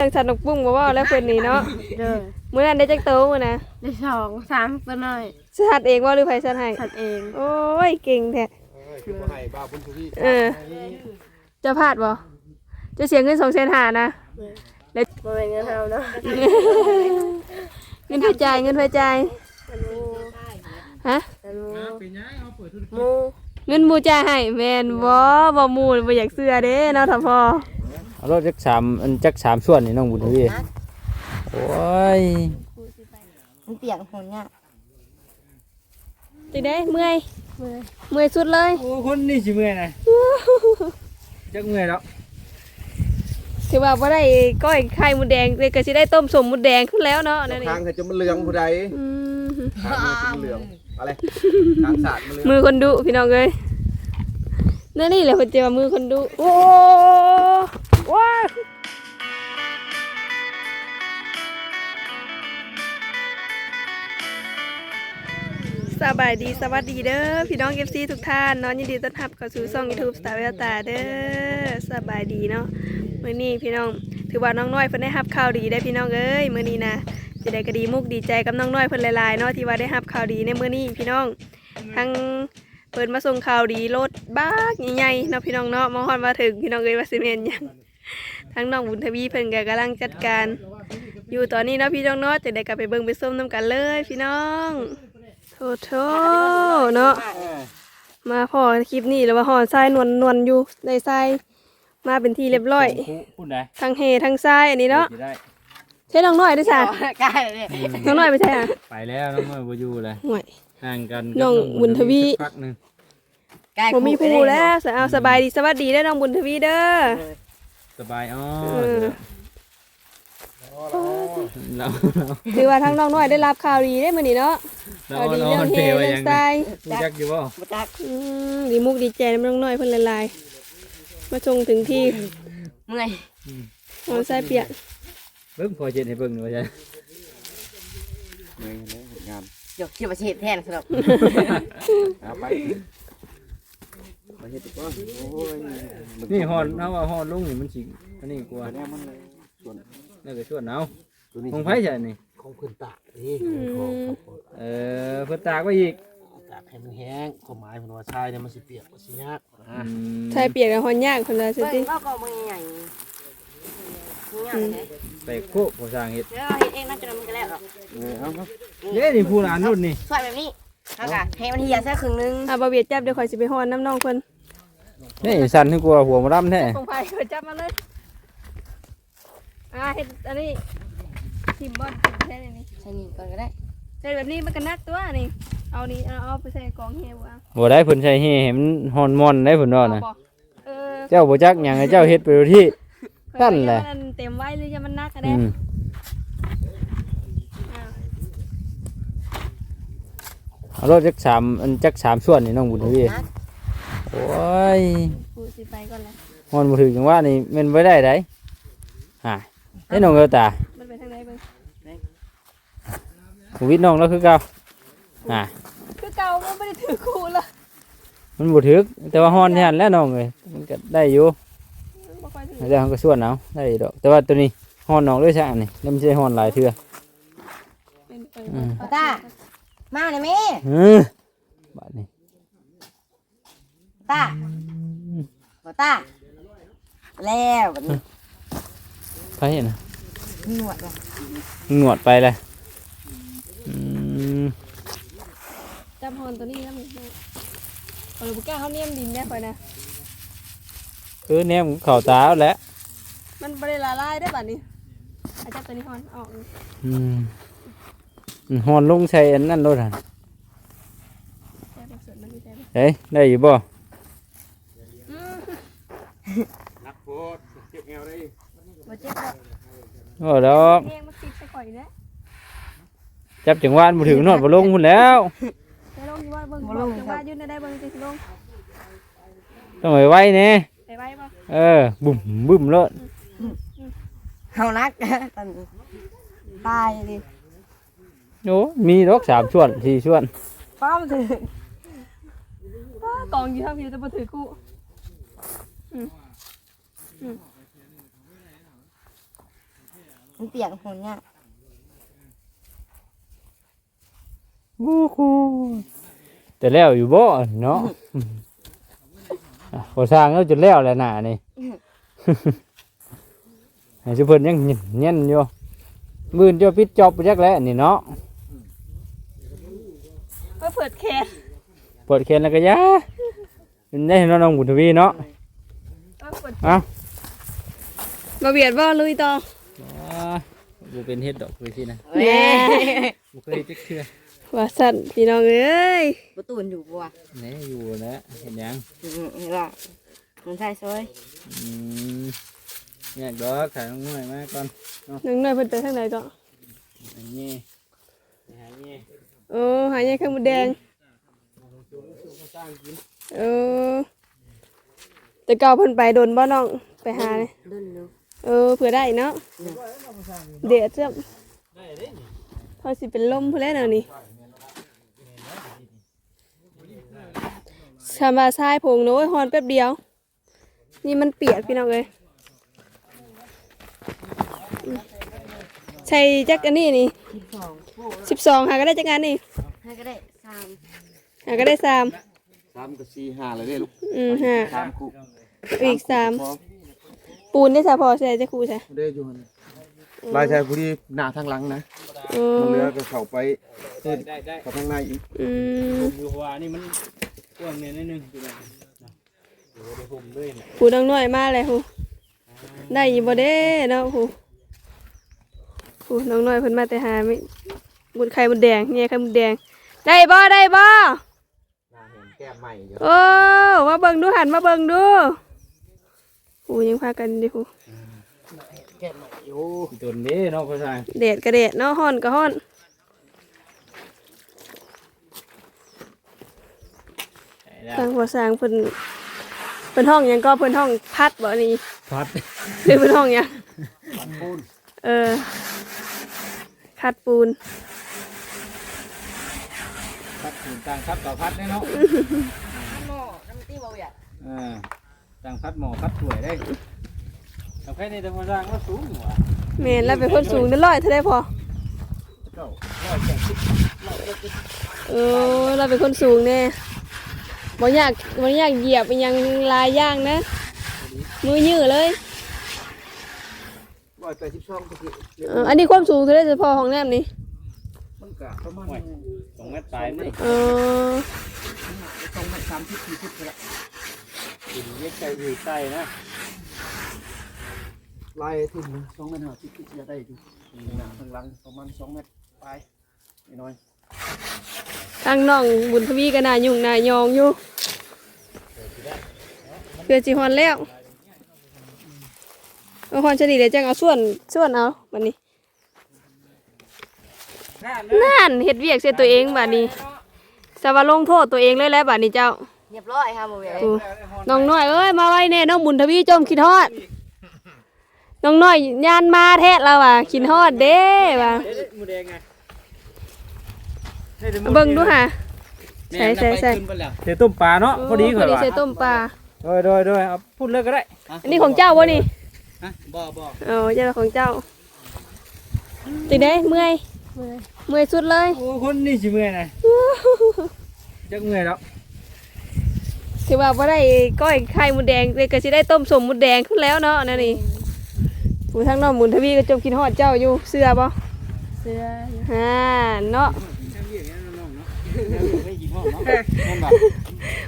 จังสันนกปุ้งบ่เว่าแล้วเพิ่นนี่เนาะเด้อมื้อนั้นได้จักโตมื้อนะได้สองสามตัวน้อยสัดเองบ่หรือไผสัดให้สัตว์เองโอ้ยเก่งแท้คือบ่ให้บ้าบุญทุกที่เออจะพลาดบ่จะเสียเงิน2แสนห้านะบ่เป็นเงินเฮาเนาะเงินไผจ่ายเงินไผจ่ายฮะแต่หมูหมูเงินหมู่จ่ายให้แม่นบ่บ่หมู่บ่อยากเชื่อเด้เนาะท่าพ่อ เอารถจักสามอันจักสามส่วนนี่น้องบุญทวีโอ้ยมันเปียกหนเนี่ยจังได๋เมื่อยเมื่อยสุดเลยโอ้คนนี่สิเมื่อยนะจักเมื่อยแล้วถือว่าบ่ได้ก้อยไข่มดแดงเลยก็สิได้ต้มสมมดแดงขึ้นแล้วเนาะนั่นนี่ทางให้จะมันเหลืองผู้ใดอืมทางให้จะมันเหลืองอะไรทางศาสตร์มันเหลืองมือคนดุพี่น้องเอ้ยนั่นนี่แหละคนเจอมือคนดุโอ้ ว้าสบายดีสวัสดีเด้อพี่น้อง FC ทุกท่านเนอนยินดีต้อนรับเข้าสู่ช่อง YouTube สตาร์เวลตาเด้อสบายดีเนาะมื้อนี้พี่น้องถือว่าน้องน้อยเพิ่นได้รับข่าวดีได้พี่น้องเอ้ยมื้อนี้นะจะได้ก็ดีมุกดีใจกับน้องน้อยเพิ่นหลายๆเนาะที่ว่าได้รับข่าวดีในมื้อนี้พี่น้องทั้งเพิ่นมาส่งข่าวดีรถบักใหญ่ๆเนาะพี่น้องเนาะมาฮอดมาถึงพี่น้องเอ้ยว่าสิแม่นยัง ทั้งน้องบุญทวีเพิ่นก็กำลังจัดการ อยู่ตอนนี้เนาะพี่น้องเนาะจะได้กลับไปเบิ่งไปส้มน้ำกันเลย พี่น้องโถโถเนาะมาพอคลิปนี้แล้วว่าหอนทรายนวลนวลๆอยู่ในทรายมาเป็นที่เรียบร้อยพูดได้ทั้งเฮทั้งทรายอันนี้เนาะสิได้ใช่น้องน้อยด้วยจ้ะกายเลยน้องน้อยไปใช่อะไปแล้วน้องเมื่อยบ่อยู่เลยห่วยห่างกันน้องบุญทวีสักพักหนึงกายผมมีผู้แล้วสเอาสบายดีสวัสดีได้อน้องบุญทวีเด้อ สบายอ๋อเออเราถือว่าทั้งน้องน้อยได้รับข่าวดีได้อมื้อนี้เนาะเราข่าวดีเราเรื่องมันเฮเทไว้เรื่อยังงทรายรู้จักอยู่บ่บ่จักอืมดีมุกดีใจน้ำน้องน้อยเพิ่นละลายมาส่งถึงที่เมื่อยหอนทรายเปียกเบิ่งพอเจ็ดให้เบิ่งหน่อยจ้ะเหนื่อยแล้วเฮ็ดงานเดี๋ยวคิดว่าสิเฮ็ดแทนสำหรับเอาไป ไปเฮ็ดดีกว่าโอ้ยนี่ฮอนเฮาว่าฮอนลงนี่มันสิอันนี้กลัวแน่มันเลยส่วนแล้วก็ชวนเอาตัวนี้ของไผจ้ะนี่ของพื้นตากนี่ของครับผมเออเพิ่นตากไว้อีกตากให้มันแห้งความหมายมันว่าชายเนี่ยมันสิเปียกมันสิยากนะอืมทรายเปียกแล้วหอนยากเพิ่นว่าซิเบิ่ติงก็ก็มือใหญ่ใหญ่เลยไปโคกผู้สร้างเฮ็ดเดี๋ยวเราเฮ็ดเองน่าจะมันก็แล้วหรอกเออเอาครับ เด้นี่ผู้หลานรุ่นนี่สวยแบบนี้ เอาค่ะให้มันเหี่ยซะครึ่งนึงอะบ่เวียดจับเดี๋ยวข่อยสิไปฮอนน้ำน้องเพิ่นนี่สั่นให้กลัวหัวมาดำแท้ของไผข่อยจับมาเลยอ่าเฮ็ดอันนี้ทิมบ่ทิมแท้นี่ใส่นี่ก่อนก็ได้ใส่แบบนี้มันก็นักตัวนี่ เอานี่เอาเอาไปใส่กองเฮวอะบ่ได้เพิ่นใช้ให้มันฮอนมอนได้เพิ่นว่านะเอาบ่เออเจ้าบ่จักหยังให้เจ้าเฮ็ดไปดูที่ นั่นแหละ ข่อยว่ามันเต็มไว้หรือจะมันนักก็อืได้มอ่า เอารถจักสามอันจักสามส่วนนี่น้องบุญทวีโอ้ยพูดสิไปก่อนเลยฮอนบ่ถึงจังว่านี่แม่นบ่ได้ไดฮะไอ้น้องเอ้ตามันไปทางไหนเบิ่งชีวิตน้องแล้วคือเก่าฮะคือเก่ามันไม่ได้ถือคู่เลยมันบ่ถึกแต่ว่าฮอนที่หั่นแหล้วน้องเอ้ยมันก็ได้อยู่บ่ค่อยถือแล้วเขาก็ส่วนเอาได้ดอกแต่ว่าตัวนี้ฮอนน้องด้วยซะอันนี้แล้วมันสิฮอนหลายเทื่อเป็นไปอืมบ่ตา มาเลยแม่เออบาดนี้ตาบ่ตาแล้วบัดนี้ไปน่ะมีหนวดว่ะหนวดไปเลยอืมจำฮอนตัวนี้แล้วมันเออบุก้าเขาเนียมดินได้ค่อยนะ เออแนมเข่าตาเอาแหล้วมันบ่ได้ละลายได้บัดนี้อาจารย์ตัวนี้ฮอนออกอืม ฮอนลงใส่อันนั้นรถหันใช่บ่สดมันไม่ใช่บ่เฮ้ยได้อยู่บ่อืมนักโพดเก็บแอวได้บ่เจ็บบ่โอ้ดอกเองมันติดใส่ข่อยนะจับจังหวานบ่ถึงนอดบ่ลงพุ่นแล้วไปลงที่ว่าเบิ่งบอกจังว่ายืนได้เบิ่งสิลงต้องไปไว้แน่ไปไว้บ่เออบุ่มบึ้มเลยเฮานักตอนนี้ตายดิ โอ้มีดอกสามส่วนสี่ส่วนป้อมถือกองอยู่เท่าพี่จะบ่ถือคู่อืมอืมมันเปียกหัวเนี่ยโอ้โหแต่แล้วอยู่บ่เนาะอะพอสร้างแล้วจนแล้วแหละหน่านี่ ให้สุเพิ่นยังเงี้ยนอยู่มื่นเดียวปิดจอบไปจักแล้วนี่เนาะ ก็เปิดแคสเปิดแคนแล้วก็ยาเป็นได้เห็นน้องบุญทวีเนาะก็เปิดเอ้ามาเบียดบ่ลุยต่ออ่าบ่เป็นเฮ็ดดอกเลยสินะแหน่บ่เคยจักเทื่อว่าสั่นพี่น้องเอ้ยประตูมันอยู่บัวแหน่อยู่แล้วเห็นยังอืมเห็นละมันใช่ซอยอืมแยกดอกขายน้องน้อยมาก่อนน้องน้อยเพิ่นไปทางไหนก็อันนี้หานี่ โอ้หายายข้าวหมูแดงเออแต่เก่าเพิ่นไปโดนบ่น้องไปหาเลยเดินเร็วเออเผื่อได้เนาะเดี๋ยวจะพอสิเป็นลมพู้นแหล้วเนาะนี่ชามาทรายผงโน้ยฮอนแป๊บเดียว นี่มันเปียกพี่น้องเลยใช่จักอันนี้นี่ สิบสองสิบสองหาก็ได้จักอันนี่ให้ก็ได้สามหาก็ได้สามสามกับสี่ห้าเลยเด้ลูกอืมหาสามคู่อีกสามพอปูนได้สาพอใช่จะครูใช่เด้อยู่หั่นลายชายผู้ที่หน้าทางหลังนะเอมันเหลืออก็เข้าไปได้ได้ได้เข้าทางในอีกอืมอยู่หัวนี่มันกว้างเนี่ยนิดนึงอยู่นะอยู่ในผมด้วยนะปูน้องน้อยมาเลยครูได้อยินบ่เด้เนาะครูครูน้องน้อยเพิ่นมาแต่หาไม่ บุญไข่บุญแดงเนี่ยไข่บุญแดง ได้บ่ได้บ่หน้าเห็นแก้มใหม่อยู่โอ้มาเบิ่งดูหันมาเบิ่งดูครูยังพากันอยู่ครูแก้มใหม่อยู่ตนนี้เนาะพ่อชายแดดก็แดดเนาะฮ้อนก็ฮ้อนทางหัวสร้างเพิ่นเพิ่นห้องหยังก็เพิ่นห้องพัดบ่นี่พัดหรือเป็นห้องหยังเออคัดปูนพัด ถึงต่างพัดต่อพัดได้เนาะหม้อน้ำตีเบาอย่าอ่าต่างพัดหมอพัดถ้วยได้ทำแค่นี้แต่พ่อสร้างก็สูงหัวแม่นแล้วเป็นคนสูงเด้อร้อยเท่าได้พอเก้าร้อยแปดสิบเออเราเป็นคนสูงแน่บ่อยากบ่อยากเหยียบอิหยังลายย่างนะ มือยื้อเลยร้อยแปดสิบสองก็คือเอออันนี้ความสูงเท่าได้เฉพาะห้องน้ำนี่ มันก็ประมาณสองเมตรปลายนี่เออสองเมตรสามสิบสี่สิบก็ละดินเล็กใจอยู่ใต้นะลายถึงสองเมตรห้าสิบก็จะได้อยู่หน้าทางหลังประมาณสองเมตรปลายนิดหน้อยทางน้องบุญทวีก็น่ายุ่งน่ายองอยู่เพื่อสิฮอนแล้วเอาฮอนชนิดเดี๋ยวจังเอาส่วนส่วนเอาบัดนี้ นั่นเฮ็ดเวียกเสียตัวเองบัดนี้สว่าลงโทษตัวเองเลยแหล้วบัดนี้เจ้าเรียบร้อยค่ะเบาอย่าโอ้น้องน้อยเอ้ยมาไว้แน่น้องบุญทวีจมคิดฮอดน้องน้อยยานมาแท้แล้วว่ะคิดฮอดเด้ว่ะมือแดงไงเบิ่งดูค่ะใส่ใส่ใส่เดี๋ยวต้มปลาเนาะพอดีพข่ออยดีว่าใส่ต้มปลาโดยโดยโดยเอาพูดเลยก็ได้ อันนี้ของเจ้าบ่นี่ฮะบ่บ่เอ๋อเจ้าของเจ้าจังได๋เมื่อย เมื่อยสุดเลยโอ้คนนี่สิเมื่อยนะจักเมื่อยแล้วถือว่าบ่ได้ก้อยไข่มดแดงเลยก็สิได้ต้มสมมดแดงขึ้นแล้วเนาะนั่นนี่ผู้ทั้งน้องบุญทวีก็จมคิดฮอดเจ้าอยู่เสื้อบ่เสื้อฮ่าเนาะไม่กินห้องเนาะนั่นบ่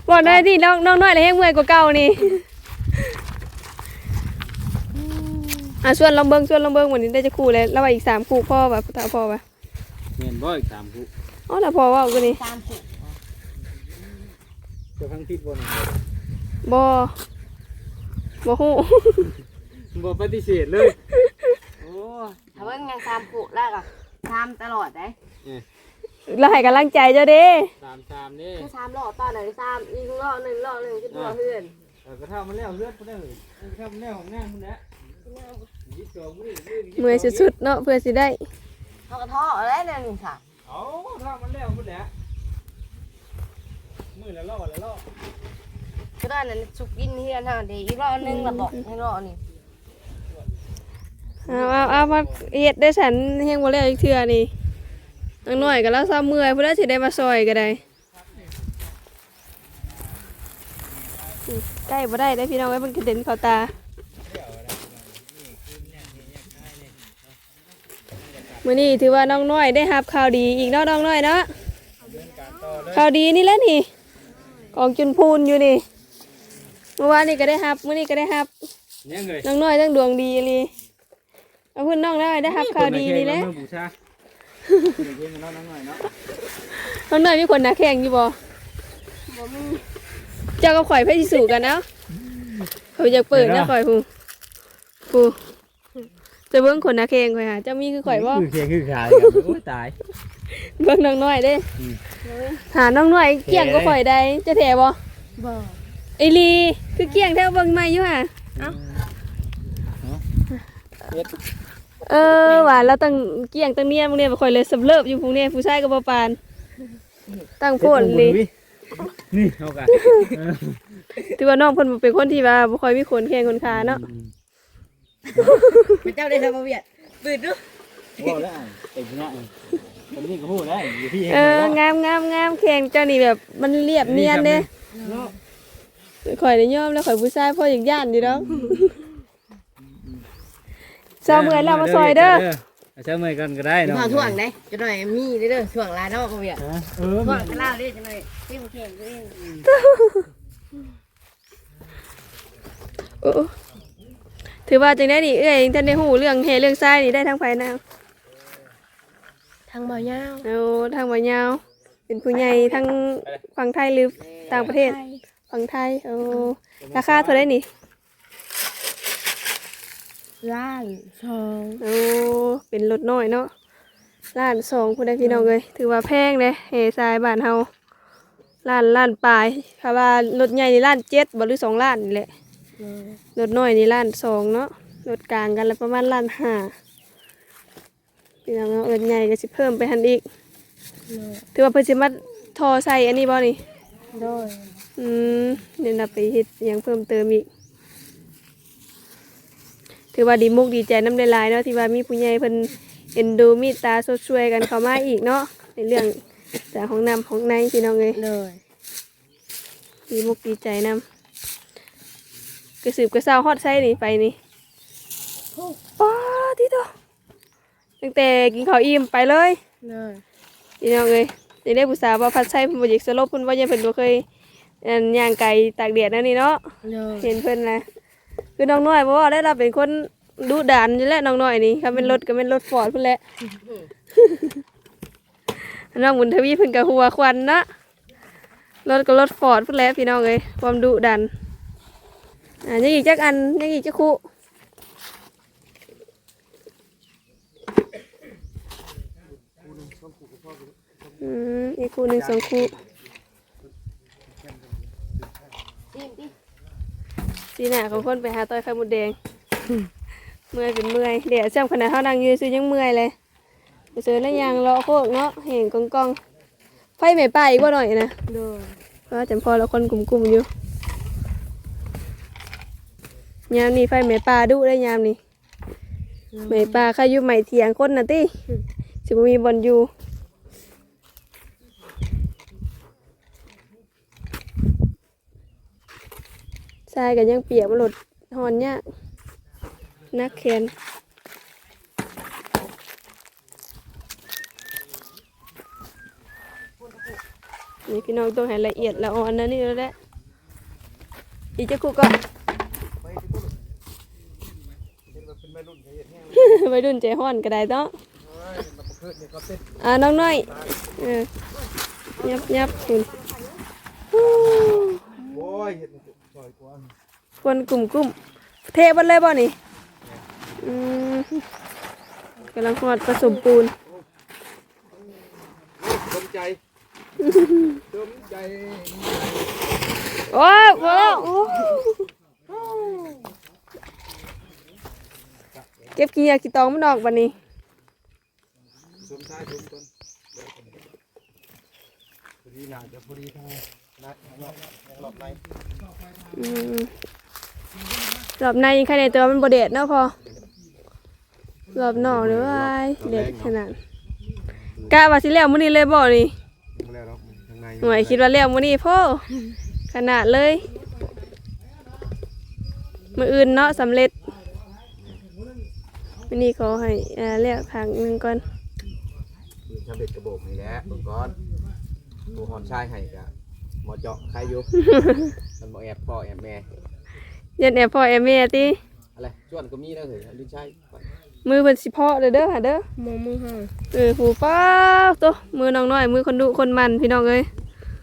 บอกได้ที่น้องน้องน้อยเลยแห้งเมื่อยกว่าเก่านี่อะส่วนลองเบิ้งส่วนลองเบิ้งวันนี้ได้จะคู่เลยแล้วว่าอีกสามคู่พ่อว่ะถ้าพ่อว่ะ เมียนบ่อีกสามผู้อ๋อถ้าพ่อว่าก็นี่สามสิบเจะทั้งทิศบ่นี่บ่บ่ฮู้บ่ปฏิเสธเลย โอ้ถ้าเบิ่งยังสามขู่แล้วก็สามตลอดได้แล้วให้กำลังใจเจ้าเด้สามสามนี่คือสามรอบตอนไหนสามอีกรอบหนึ่งรอบหนึ่งคิดว่าเพื่อนเออก็เท่ามันแล้วเลือดมันได้เลยเท่ามันแล้วของงานมันแหละยี่สิบสองมื้อมื้อเมื่อยสุดๆเนาะเพื่อสิได้ เขาก็ท่ออะไรเนี่ยหนึ่งค่ะเอาเท่ามันแล้วมันแหละมื้อละรอบละรอบก็ได้นั่นสุกกินเฮียนฮะเดี๋ยวอีกรอบหนึ่งละบอกให้รอบนี่เอาเอาเอามาเฮ็ดได้ฉันเฮงบ่แล้วอีกเทื่อนี่นังน้อยก็แล้วซ้ำเมื่อยพุ่นแล้วสิได้มาซอยก็ได้อืมใกล้บ่ได้ได้อพี่น้องไว้มันกระเด็นเข้าตา มื้อนี้ถือว่าน้องน้อยได้รับข่าวดีอีกเนาะน้องน้อยเนาะข่าวดีนี่แหละนี่กองจุนพูนอยู่นี่เมื่อวานนี่ก็ได้รับมื้อนี้ก็ได้รับเนี่ยเลยน้องน้อยตั้งดวงดีเลยเอาพุ่นน้องน้อยได้รับข่าวดีนี่แหละบูชาเดี๋ยวน้องน้อยเนาะน้องน้อยมีคนหนาแข่งอยู่บ่เจ้าก็ข่อยไพ่สิสู่กันเนาะเขาอยากเปิดนะข่อยผู้ผู้ จะเบิ้งคนหนาแข่งข่อยหาเจ้ามีคือข่อยบ่คือเคียงคือขายกันโอ้ยตาย เบิ้งน้องน้อยเด้อืม หาน้องน้อยเกี่ยงก็ข่อยได้จะแถบ่บ่ไอลีคือเกี่ยงแถวเบิ้งใหม่อยู่ห่ะ เออว่าเราตั้งเกี่ยงตั้งเนียนพวกเนี้ยบ่ข่อยเลยสำเริบอยู่พวกเนี้ยผู้ชายก็บ่ปานตั้งโพดเลย นี่เอากันถือว่าน้องเพิ่นบ่เป็นคนที่ว่าบ่ค่อยมีขนแข้งขนขาเนาะ เป็นเจ้าได้ทำมาเวียดบืดดูว่าแล้วเต็มหน้าคนนี้ก็พูดได้อยู่พี่เอองามงามงามแข้งเจ้านี่แบบมันเรียบเนียนเด้ข่อยได้ยอมแล้วข่อยผู้ชายพ่ออยากย่านอยู่ดอกเช้าเมื่อยแล้วมาซอยเด้อเช้าเมื่อยกันก็ได้เนาะพอถ่วงได้จะหน่อยมีเด้อถ่วงลายนอกมาเวียดเออถ่วงกระลาเด้อจะหน่อยเต็มแข็งเด้อโอ้ ถือว่าจังได๋นี่เอ้ยท่านได้ฮู้เรื่องเฮเรื่องทรายนี่ได้ทางภายนาวทางบ่อยาวเอาทางบ่ยาวเป็นผู้ใหญ่ทั้งฝั่งไทยหรือต่างประเทศ ฝั่งไทยโอ้ราคาเท่าไหร่นี่ล้านสองโอ้เป็นรถน้อยเนาะล้านสองคุณได้พี่น้องเลยถือว่าแพงเลยเฮทรายบ้านเฮาล้านล้านปลายค่ะว่ารถใหญ่นี่ล้านเจ็ดบ่หรือสองล้านนี่แหละ รถน้อยนี่ล้านสองเนาะรถกลางกันแล้วประมาณล้านห้าพี่น้องเนาะรถใหญ่ก็สิเพิ่มไปหันอีก ถือว่าเพิ่นสิมาทอใส่อันนี้บ่นี่โดยอืมเดี๋ยวนับไปเฮ็ดหยังเพิ่มเติมอีก ถือว่าดีมุกดีใจน้ำลายๆเนาะที่ว่ามีผู้ใหญ่เพิ่นเอ็นดูมีตาสดช่วยกันเข้ามาอีกเนาะในเรื่องจากของนำของในพี่น้องเลยโดยดีมุกดีใจนำ กระสืบกระเซาฮอดไส้นี่ไปนี่ป้าที่ตัวตั้งแต่กินข้าวอิ่มไปเลยโดยพี่น้องเลยยังได้ผู้สาวว่าพัดไส้เพิ่นบ่อยากสลบเพิ่นว่ายังเพิ่นบ่เคยอันย่างไก่ตากแดดนั่นนี่เนาะโดยเห็นเพิ่นนะคือน้องน้อยเพราะว่าได้รับเป็นคนดุดันอยู่แล้วน้องน้อยนี่ครับเป็นรถก็เป็นรถฟอร์ดเพิ่นแหละน้องบุญทวีเพิ่นก็หัวควันนะรถก็รถฟอร์ดเพิ่นแหละพี่น้องเอ้ยความดุดัน อ่ายังอีกจักอันยังอีกจักคู่อืมอีกคู่หนึ่งสองคู่สีหน้าของคนไปหาต้อยไข่มดแดง เมื่อยเป็นเมื่อยเดี๋ยวจำขนาดเท่านั่งอยืนซื้อยังเมื่อยเลยไปซื้อแล้วยางเลาะโคกเนาะเห็นกองกองๆไฟไม่ป่าอีกว่าหน่อยนะโดยเพราะว่าจำพอเราคนกลุ่มๆอยู่ ยามนี้ไฟไม่ป่าดุได้ยามนี้ไม่ป่าใครอยู่ไม่เถียงคนน่ะติสิบมีบอลอยู่ทรายกันยังเปียกมาหลดหอนยากนักแขนนี่พี่น้องต้องให้ละเอียดละอ่อนนะนี่แล้วแหละอีกจะคุกก็ ไปดุนใจห้อนก็ได้ต้องอ่าน้องน้อยเออยับยับคุณโอ้ยเห็ดซอยกว่าคนกลุ่มกลุ่มเทบนเลยบ่นี่อืมกำลังหอดผสมปูนสมใจสมใจ โอ้ยพอแล้วโอ้ เก็บขี้ยาขี้ตองมันออกบันนี้สมชายสมตนพอดีหนาจะพอดีทางนัดรอบรอบในอืมรอบในใครในตัวมันบดเด็ดเนาะพอรอบนอกเลยว้าเด็ดขนาดกะว่าสิแล้วมื้อนี้เลยบ่นี่หน่วยคิดว่าแล้วมื้อนี้พ่อขนาดเลย มืออื่นเนาะสำเร็จ มื้อนี้ขอให้อ่าแล้วครั้งหนึงก่อนคือชาเบ็ดกระโบกนี่แหละเบิ่งก่อนผู้หอนชายให้กะหมอเจาะใครอยู่ มันบ่แอบพ่อแอบแม่ยันแอบพ่อแอบแม่ติอะไรชวนก็มีแล้วเหรอลิ้นชายมือเพิ่นสิเพาะเด้อเด้อหาเด้อ มองมือห้าเออผูป้าตัวมือน้องน้อย มือคนดุคนมันพี่น้องเอ้ย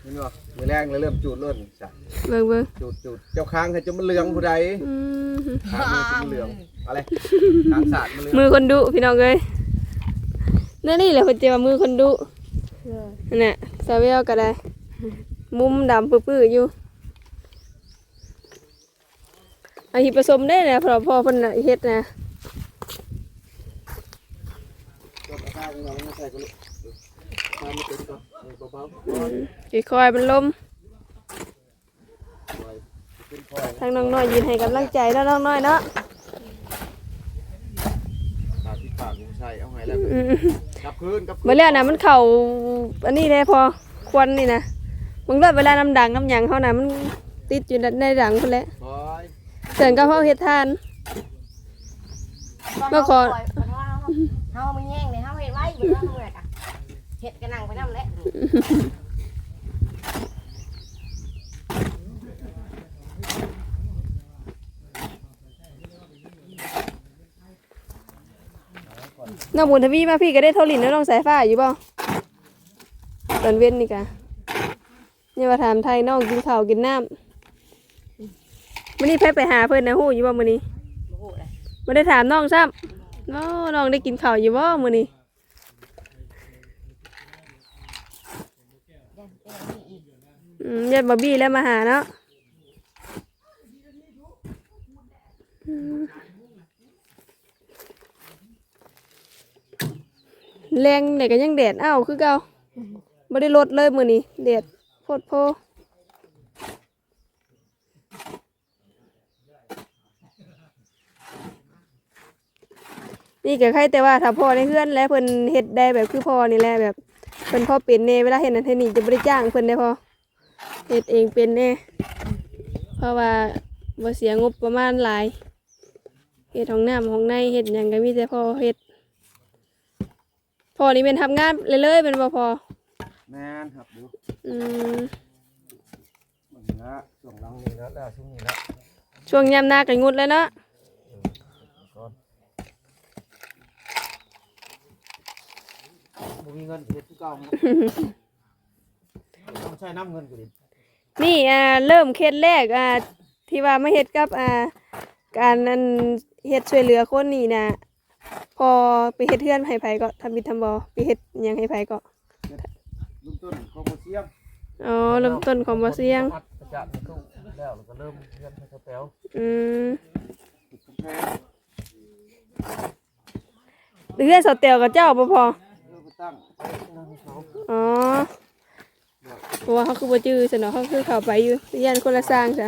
เห็นบ่มือแรงแล้วเริ่มจูดล้นจ้ะเบิ่งเบิ่งจูดจูดเจ้าค้างให้จนมันเหลืองผู้ใดอืมค้างมือจนมันเหลือง อะไรค้างสาดมันเหลืองมือคนดุพี่น้องเอ้ยนั่นนี่แหละคนเจว่ามือคนดุนั่นน่ะซาเวลก็ได้ มุมดำปื้อๆอยู่อันที่ผสมได้นะเพราะพ่อเพิ่นน่ะเฮ็ดนะก็ข้างเราไม่ใส่ก็ลูกข้างไม่เป็นก็เบาสิคอยมันลมๆขึ้นคอยทางน้องน้อยยืนให้กำลังใจแล้วน้องน้อยเนาะ ปากที่ปากของชายเอาไงแล้ว อืม กลับคืนกลับคืเมื่อแล้วนะมันเข่าอันนี้ได้พอควันนี่นะมึงเลิศเวลาน้ำดังน้ำหยังเขานะมันติดอยู่ในดังคนแหละคอยเสียงก็เขาเฮ็ดทาน เมื่อก่อน เฮาไม่แย่งเลยเฮาเฮ็ดไว้อยู่แล้วเมื่อยกะเฮ็ดกันนั่งไปนำแหละ น้องบุญทวีมาพี่ก็ได้โทรลินแล้วน้องสายฟ้าอยู่บ่ตอนเว้นนี่กะเนี่ยว่าถามไทยน้องกินข้าวกินน้ำมื้อนี้แพ้ไปหาเพิ่อนนะฮู้อยู่บ่มื้อนี้บ่ฮู้เลยบ่ได้ถามน้องซ้ำน้องน้องได้กินข้าวอยู่บ่มื้อนี้ยันเป็นอย่างนี้อีกอืมยัดบอบบี้แล้วมาหาเนาะอืม แรงเนี่ยก็ยังแดดอ้าวคือเก่าไม่ได้ลดเลยมือนี้แดดโพดโพนี่ก็ใครแต่ว่าถ้าพ่อในเพื่อนแล้วเพิ่นเฮ็ดได้แบบคือพ่อนี่แหละแบบเพิ่นพ่อเป็นเน่เวลาเห็นนั่นเห็นนี่จะบ่ได้จ้างเพิ่นได้พอเฮ็ดเองเป็นแน่เพราะว่าบ่เสียงบประมาณหลายเฮ็ดห้องน้ำห้องในเฮ็ดหยังก็มีแต่พ่อเฮ็ด พ่อนี่เป็นทำงานเลยเลยๆเป็นบ่พอแม่นครับดูอืมมันละช่วงหลังนี่แล้วแล้วช่วงนี้แล้วช่วงยามหน้าก็งุดแล้วเนาะบ่มีเงินเฮ็ดคือเก่าเนาะต้องใช้น้ำเงินกูดินี่อ่าเริ่มเคสแรกอ่าที่ว่าไม่เฮ็ดกับอ่าการนั้นเฮ็ดช่วยเหลือคนนี่นะ พอไปเฮ็ดเทือนให้ไผก็ทำบิดทำบ่ไปเฮ็ดหยังให้ไผก็ลุงต้นคอมโพเซียมอ๋อเริ่มต้นของบ่เสียงอัดประจับในตู้แล้วแล้วก็เริ่มเรียนให้เขาแป๋วอืมติดกำแพงเรือนเสาเตียวกับเจ้าบ่พอเริ่มตั้งนั่งให้เขาอ๋อเพราะว่าเขาคือบ่จื้อซะเนาะเขาคือเข้าไปอยู่ย่านคนละสร้างซะ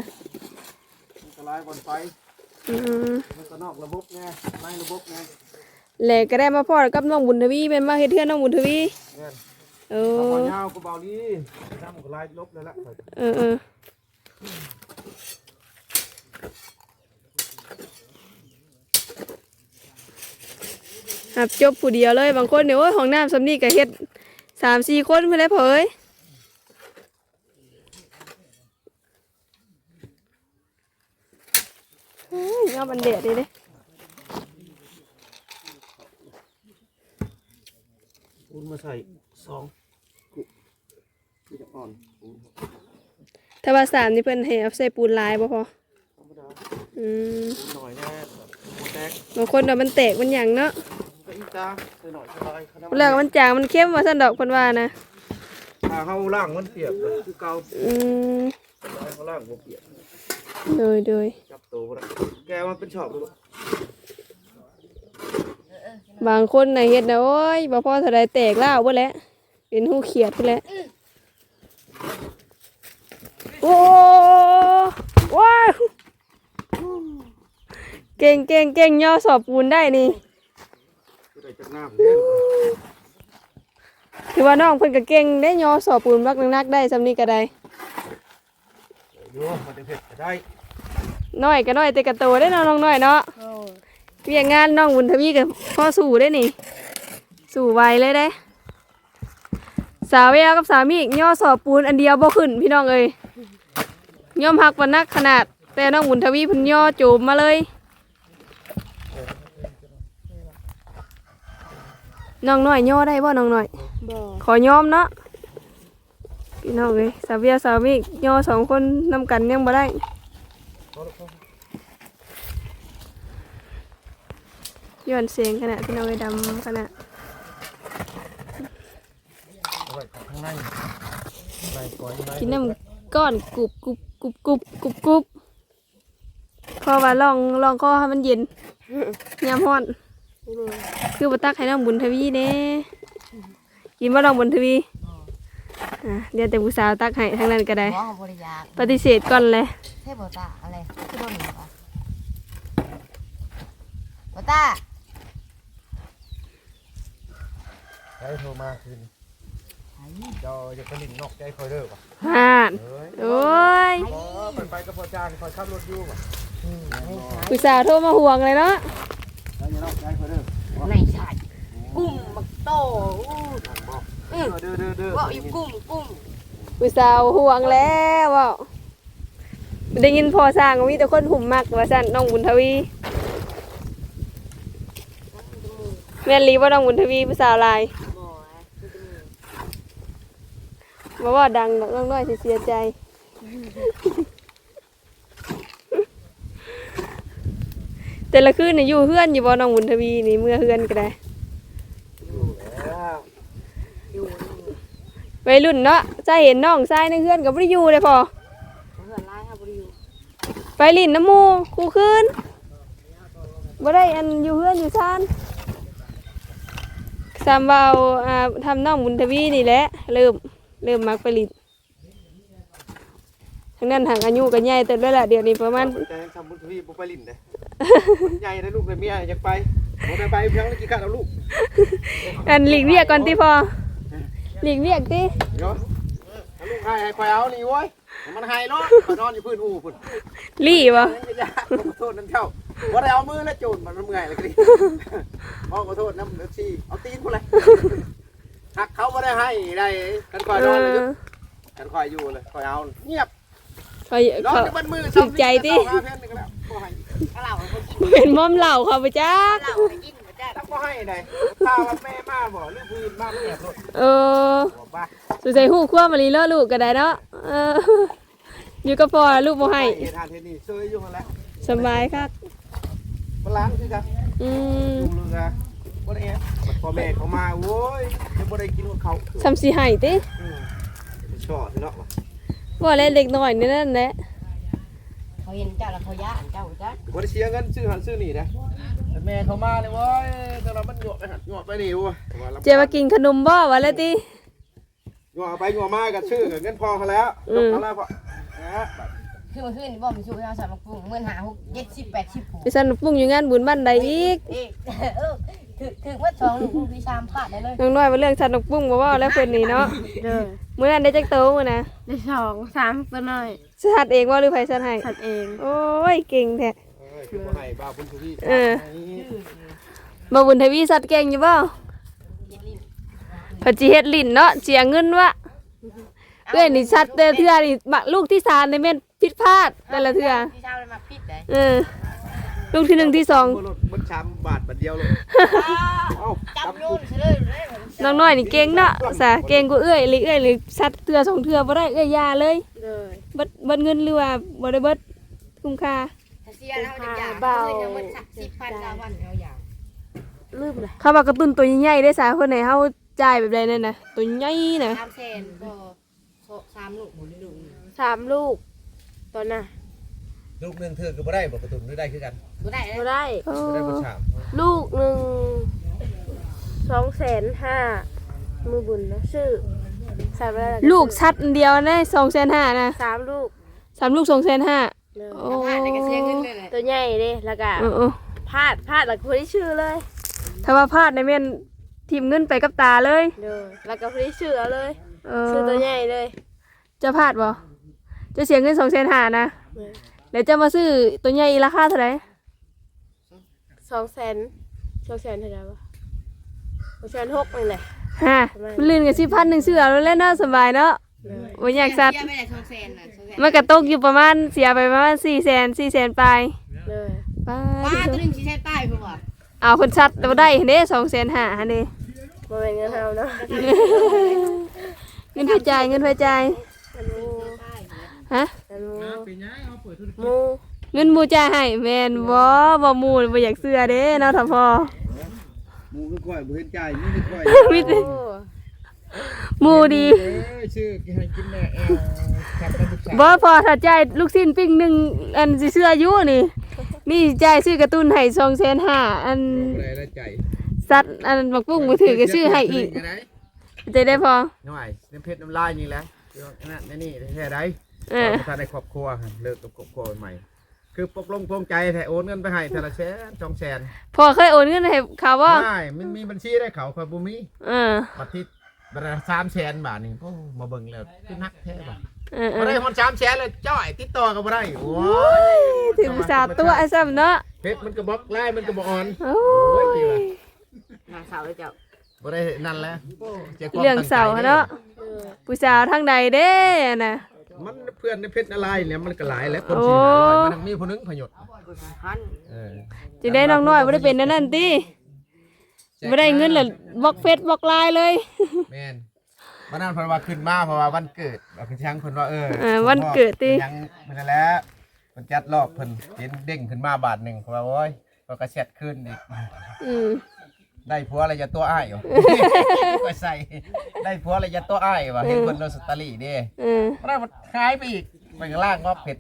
มันก็ลายบนไฟอืมมันก็นอกระบบไงในระบบไง แล้วก็ได้มาพอกับน้องบุญทวีแม่นมาเฮ็ดเทือนน้องบุญทวีแม่นเอเอาอมาเงาก็เบาดีน้ำมันก็ลายลบเลยละเออเออหับจบผู้เดียวเลยบางคนเนี่ยโอ้ยห้องน้ำสำนีก็เฮ็ดสามสี่คนเพื่อนแล้วเผยเฮ้ยเอาบันเดดดิเด้ ปูนมาใส่สองที่จะอ่อนถ้าว่าสามนี่เพิ่นให้เอาใส่ปูนลายบ่พอธรรมดาอืมหน่อยแน่ปูนแตกบางคนเดี๋ยวมันแตกมันหยังเนาะก็อีกาใส่หน่อยสบายขนาดเวลามันจางมันเข้มว่าซั่นดอกเพิ่นว่านะถ้าเขาล่างมันเปียกเลยคือเก่าอืมถ้าเขาล่างบ่เปียกโดยโดยจับตัวบ่ได้แกมันเป็นชอบเลยลูก บางคนในะเฮ็ดนะโอ้ยบ่พอเท่าใดแตกแล้วเบ่แหล้วเป็นหูเขียดพุ่นแหละโอ้ว้าวเก่งเก่งเก่งย่อสอบปูนได้นี่ได้จักน้ำเด้อถือว่าน้องเพิ่นก็เก่งได้ยอสอปูนบักนักๆได้ซำนี้ก็ได้ อยู่มันจะเผ็ดก็ได้น้อยก็น้อยแต่ก็โตได้เนาะน้องน้อยเนาะ โอ้ เวียงงานน้องบุญทวีกับพ่อสู่ได้นี่ สู่ไวเลยได้ สาวแววกับสามีกย่อสอบปูนอันเดียวบ่ขึ้น พี่น้องเอ้ยย่อมหักวันนักขนาด แต่น้องบุญทวีเพิ่นย่อโจมมาเลย น้องน้อยย่อได้บ่น้องน้อยบ่ขอยอมเนาะพี่น้องเอ้ยสาวเวียสาวมีกย่อสองคนนำกันยังบ่ได้ ย้อนเสียงขนาดพี่น้องไอ้ดำขนาดเอาไว้ข้างในในก้อยในกินน้ำก้อนกรุบกรุบกรุบกรุบกรุบกรุบเพอว่าลองลองคอให้มันเย็นยามฮ้อน คือบ่ตักให้น้องบุญทวีเด้กินบ่น้องบุญทวีอะเดี๋ยวแต่ผู้สาวตักให้ทั้งนั้นก็ได้บ่ของบริยากปฏิเสธก่อนเลยเทพบ่ตาอะไรคือโดนหนีปะบ่ตา ใช้โทรมาคืนเจ้าจะไปลิ้นนอกใจคอยเด้อป่ะห่านเอ้ยโอ้ยอ๋อไปไปกับพ่อจ้างคอยขับรถอยู่ป่ะผู้สาวโทรมาห่วงเลยเนาะแล้วอย่านอกใจคอยเด้อในชาติกุ้มบักโตอู้เด้อเด้อเด้อเด้อว่าอยู่กุ้มกุ้มผู้สาวห่วงแล้วเว่าได้ยินพอสร้างว่ามีแต่คนหุ่มมักว่าสั่นน้องบุญทวีแม่นลีว่าน้องบุญทวีผู้สาวหลาย บ่ว่าดังดอกน้องน้อยสิเสียใจแต่ละคืนนี่อยู่เฮือนอยู่บ่น้องบุญทวีนี่เมื่อเฮือนก็ได้แล้วอยู่วัยรุ่นเนาะจะเห็นน้องชายในเฮือนก็บ่ได้อยู่เลยพอเพื่อไปลินน้ำมูคู่คืนบ่ได้อันอยู่เฮือนอยู่ชานสามเบาอ่าทำน้องบุญทวีนี่แหละเริ่ม เริ่มมักไปลิ้นทั้งนั้นห่างอายุกันใหญ่แต่ด้วยละเดี๋ยวนี้ประมาณแต่ทำบุญทวีบ่ไปลิ้นเด้ใหญ่ได้ลูกได้เมียอยากไปบ่ได้ไปเพียงกี่กัดเอาลูกอันหลีกเรียกก่อนที่พอหลีกเรียกติเดี๋ยวถ้าลูกให้ให้คอยเอานี่โว้ยให้มันให้เนาะขอยนอนอยู่พื้นหูพุ่นลี่บ่นั่นก็ยากขอโทษน้ำเจ้าบ่ได้เอามือแล้วโจนมันเมื่อยเลยก็ดิพ่อขอโทษน้ำเดือดชีเอาตีนพุ่นเลย หักเขาบ่ได้ให้ได้กันคอยนอนเลยกันคอยอยู่เลยคอยเอาเงียบเขานอนเขาอยู่บนมือถูกใจติเจ้าหาเพื่อนหนึ่งแล้วบ่ให้ถ้าเราเอาคนกินเป็นม่อมเหล่าเขาไปจ้าถ้าเราไปกินบ่ได้ถ้าบ่ให้ได้ถ้าว่าแม่มาบ่หรือพื้นมาไม่แอบรถเออบ่บ้าสุดใจหู้คว้ามาลีเลอลูกก็ได้เนาะเอออยู่กับพ่อลูกบ่ให้เฮ็ดทานเฮ็ดนี่เซยอยู่หั่นแหละสบายครับบ่ล้างคือกันอืมอยู่เรือ บ่ได้แอบพ่อแม่เขามาโว้ยยังบ่ได้กินของเขาทำสิให้ติอืมชอบเนาะว่าเล่นเด็กน้อยนี่นั่นแหละเขาเห็นเจ้าแล้วเขาย่านเจ้าจ้ะบ่ได้เสียเงินซื้อหันซื้อนี่นะแต่แม่เขามาเลยเว้ยแต่เรามันหยวกไปหันหยวกไปนี่เว้ยเจมากินขนมบ่วะแล้วติหยวกไปหยวกมากับชื่อกับเงินพอเขาแล้วอืมเอาแล้วพอนะคือเมื่อคืนนี่บ่มีชูให้เราใส่มาปรุงเมื่อหา6 70 80ผูไปสั่นปุ้งอยู่งานบุญบ้านใดอีกเอ๊ะเออ ถึกถึกว่าสองลูกพี่ชามพลาดได้เลยน้องน้อยว่าเรื่องสั่นปุ้งบ่ว่าแล้วเพิ่นนี่เนาะเด้อมื้อนั้นได้จักโตมื้อนะได้สองสามตัวหน่อยสัดเองว่าหรือไผสัดให้สัตว์เองโอ้ยเก่งแท้เออคือบ่ให้บ้าบุญทวีเออบ่บุญทวีสัตว์เก่งอยู่บ่เพิ่นสิเฮ็ดลิ้นเนาะเสียเงินวะเอ้ยนี่สัตว์แต่เทื่อนี่มักลูกที่สามนี่แม่นผิดพลาดแต่ละเทื่อพี่ชามเลยมาพิษได้เออ ลูกที่หนึ่งที่สองบ่ลดบ่ช้ำบาทบาทเดียวเลยเอ้าจับจับโยปุ๊นบเฉลยเลยน้องน้อยนี่เก่งเนาะสาเก่งกว่าเอ้ยหรือเอ้ยหรือสัตว์เทื่อสองเทื่อบ่ได้เอ้ยยาเลยเลยเบิดเบิดเงินหรือว่าบ่ได้เบิดคุ้มค่าเสียแล้วจะอยากเงินยังมันสักสิบพันละวันเอาอย่างลืมเลยเขาว่ากระตุ้นตัวใหญ่ๆได้สาคนไหนเฮาจ่ายแบบใดนั่นน่ะตัวใหญ่น่ะสามแสนก็สามลูกหมุนลูกสามลูกตอนน่ะ ลูกหนึงเธอก็บ่ได้บ่กระตุ้นหรือได้คือกันก็ได้ก็ได้โอ้บ่ได้บ่ช้ำลูกหนึ่งสองแสนห้ามือบุญนะชื่อสามอะไรลูกชัดอันเดียวนะ2,500,000นะสามลูกสามลูก2,500,000เลยโอ้ผ่านในกระเสียเงินเลยแหละตัวใหญ่เลยแล้วก็เออพลาดพลาดหลักคนที่ชื่อเลยถ้าว่าพลาดในแม่นทีมเงินไปกับตาเลยโดยแล้วก็พอดีชื่อเอาเลยเออชื่อตัวใหญ่เลยจะพลาดบ่จะเสียเงินสองแสนหานะเดี๋ยวจะมาซื้อตัวใหญ่ราคาเท่าไหร่สองแสนสองแสนเท่าไหร่วะสองแสนหกนี่แหละฮะมันลื่นกันสิพันหนึ่งซื้อเอาแล้วแหละเนาะสบายเนาะบ่อยากสัตว์ไม่ได้โชคเซนน่ะโชคเซนมันก็ตกอยู่ประมาณเสียไปประมาณสี่แสนสี่แสนปลายเลยปลาป้าตัวนึงสิใช้ใต้พุ่นบ่เอาคนชัดเราได้เด้สองแสนหาเด้มาเป็นเงินเฮาเนาะเงินเพื่อจ่ายเงินเพื่อจ่ายอันมู ฮะอันมูเป็นยังเอาเปิดธุรกิจมูเงินหมูจ่ายให้แม่นบ่บ่หมูบ่อยากเสื้อเด้เนาะถ้าพอหมูคือก้อยบ่เห็นใจนี่คือก้อยมิดโอ้หมูดีเอ้ยชื่อให้กินแม่แอลทำกันทุกสาบ่พอถ้าจ่ายลูกชิ้นปิ้งหนึ่งอันสิเสื้ออยู่นี่นี่จ่ายซื้อการ์ตูนให้2แสนห้าอันอะไรละใจสัตว์อันบักปุ้งบ่ถือก็ซื้อให้อีกจะได้พอน้อยน้ำเพชรน้ำลายนี่แหละเรื่องนั่นนี่แท้ใด เออ ถ้าได้ครอบครัวครับเลิกกับครอบครัวใหม่ คือปกลงปลงใจแท้โอนเงินไปให้แต่ละแสนสองแสนพอเคยโอนเงินให้เขาบ่ไม่มันมีบัญชีได้เขาครับบุมีเออบัตรที่บัตรสามแสนบาทนี่โอ้มาเบิ่งแล้วคือนักแท้บ่เออเอมาอได้คนสามแสนเลยจ้อยติดต่อกันบ่ได้โอ้ยถึงสาวตัวไอ้ซ้ำเนาะเพชรมันก็บล็อกไล่มันก็บ่ออนโอ้โอ้ยยดีว่ะนางสาวเลยเจ้าบ่ได้นั่นแหละโอ้สียความเรื่องเสาตั้ใจเนาะผู้สาวทางใดเด้น่ะ มันเพื่อนในเพชรอะไรเนี่ยมันก็หลายแล้วคนโอ้สี่ห้าร้อยมันมีผู้หนึงพยศหันเออจึงได้น้องน้อยบ่ได้เป็นนั่นนั่นติบ่ได้เงินแล้วบล็อกเฟซบล็อกไลน์เลย แม่นวันนั้นเพิ่นว่าขึ้นมาเพราะว่าวันเกิดว่าคือช่างเพิ่นว่าเออเออวันเกิดติยังมันนั่นแหล้วเพิ่นจัดรอบเพิ่นเห็นเด้งขึ้นมาบาทหนึงเพราะว่าโอ้ยเพิ่นก็แชทขึ้นอีกอืม ได้ผัวอะไรจะตัวอ้ายวะก็ใส่ ได้ผัวอะไรจะตัวอ้ายวะเห็นเพิ่นโดนสตอรี่เด้เออเพราะนั้นมันหายไปอีกไปข้างล่างก็เผ็ด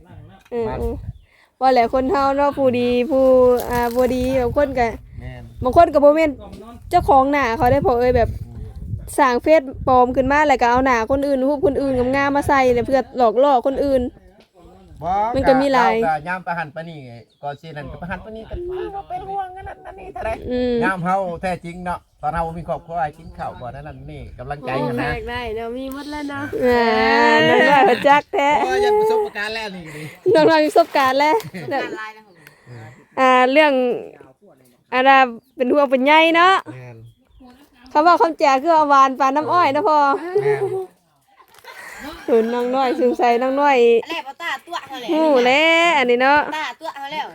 เออเออว่าแหละคนเฮาเนาะผู้ดีผู้อ่าบ่ดีบางคนก็แม่นบางคนก็บ่แม่นเจ้าของหน้าเขาได้พอเอ้ยแบบสร้างเฟซปลอมขึ้นมาแล้วก็เอาหน้าคนอื่นรูปคนอื่นงามๆมาใส่เนี่ยเพื่อหลอกล่อคนอื่น บ่มันก็มีหลาย เรก็ยามประหันปะนี่ก็สินั่นก็ประหันปะนี่กันเราเป็นห่วงกันนั่นนั่นนี่เท่าไหร่อืมยามเฮาแท้จริงเนาะตอนเฮาบ่มีครอบครัวกินข้าวบ่นั่นนั่นนี่กำลังใจโอ้กันแพนะกได้เดี๋ยวมีหมดแล้วเนาะอ่าน้องน้อยเขาจักแท้โอ้ยยังประสบการณ์แล้วนี่ดิน้องน้อยมีประสบการณ์แล้วการลายนะผมอ่าเรื่องอะไรเป็นห่วงเป็นใยเนาะแม่นคำว่าคำแจกคือเอาหวานปานน้ำอ้อยนะพอแม่น หืนน้องน้อยซึมใส่น้องน้อยแล้วตาตัวเฮาแหละหู้แล้วอันนี้เนาะตาตัวเฮาแล้ว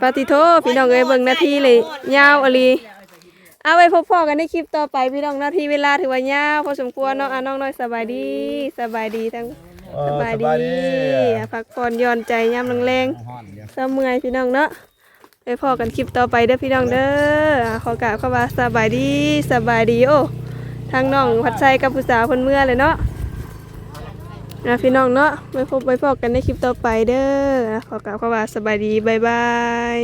ปาติโทพี่น้องเอ้ยเบิ่งนาทีเลยยาวอลีเอาไว้พบพ่อกันในคลิปต่อไปพี่น้องนาทีเวลาถือว่ายาวพอสมควรเนาะอะน้องน้อยสบายดีสบายดีทั้งสบายดีพักผ่อนย่อนใจยามแรงๆเมื่อยพี่น้องเนาะไปพอกันคลิปต่อไปเด้อพี่น้องเด้อขอกราบข้ามาสบายดีสบายดีโอ้ทางน้องพัดชัยกับผู้สาวคนเมื่อเลยเนาะ นะพี่น้องเนาะไว้พบไว้พอกันในคลิปต่อไปเด้อขอกราบเข้ามาสบายดีบายบาย